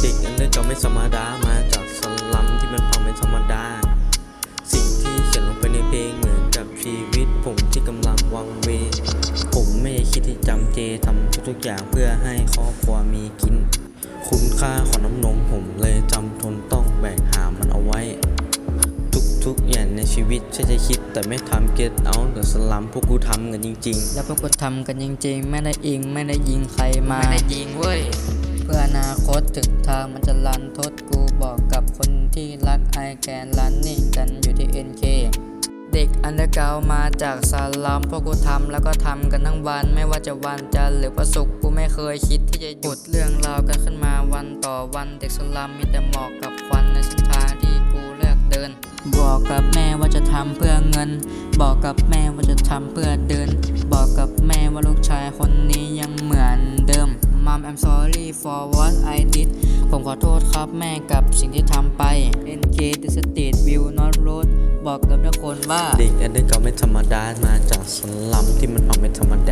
เด็กอันเดอร์ก็ไม่ธรรมดามาจากสลัมที่มันฟังไม่ธรรมดา สิ่งที่เขียนลงไปในเพลงเหมือนกับชีวิตผมที่กำลังวังเว ผมไม่ได้คิดที่จำเจทำทุกๆอย่างเพื่อให้ครอบครัวมีกิน คุณค่าของน้ำนมผมเลยจำทนต้องแบกหามมันเอาไว้ ทุกๆอย่างในชีวิตใช่จะคิดแต่ไม่ทำเก็ตเอาแต่สลัมพวกกูทำกันจริง ๆ แล้วพวกกูทำกันจริงๆ ไม่ได้อิงไม่ได้ยิงใครมา ไม่ได้ยิงเว้ยางมันจะลันทดกูบอกกับคนที่รักไอแกนลันนิ่กันอยู่ที่ NK เด็กอันเดอร์เกามาจากสลัมพวกกูทำแล้วก็ทำกันทั้งวันไม่ว่าจะวันจันทร์หรือประสุกร์กูไม่เคยคิดที่จะหยุดเรื่องราวกันขึ้นมาวันต่อวันเด็กสลัมมีแต่หมอกกับควันในเส้นทางที่กูเลือกเดิน บอกกับแม่ว่าจะทำเพื่อเงิน บอกกับแม่ว่าจะทำเพื่อเดิน บอกกับแม่ว่าลูกชายคนนี้ยังเหมือน Mom I'm sorry for what I did ผมขอโทษครับแม่กับสิ่งที่ทำไป NK the state will not road บอกกับทุกคนว่า เด็กอันเดอร์ก็ไม่ธรรมดา มาจากสลัมที่มันออกไม่ธรรมดา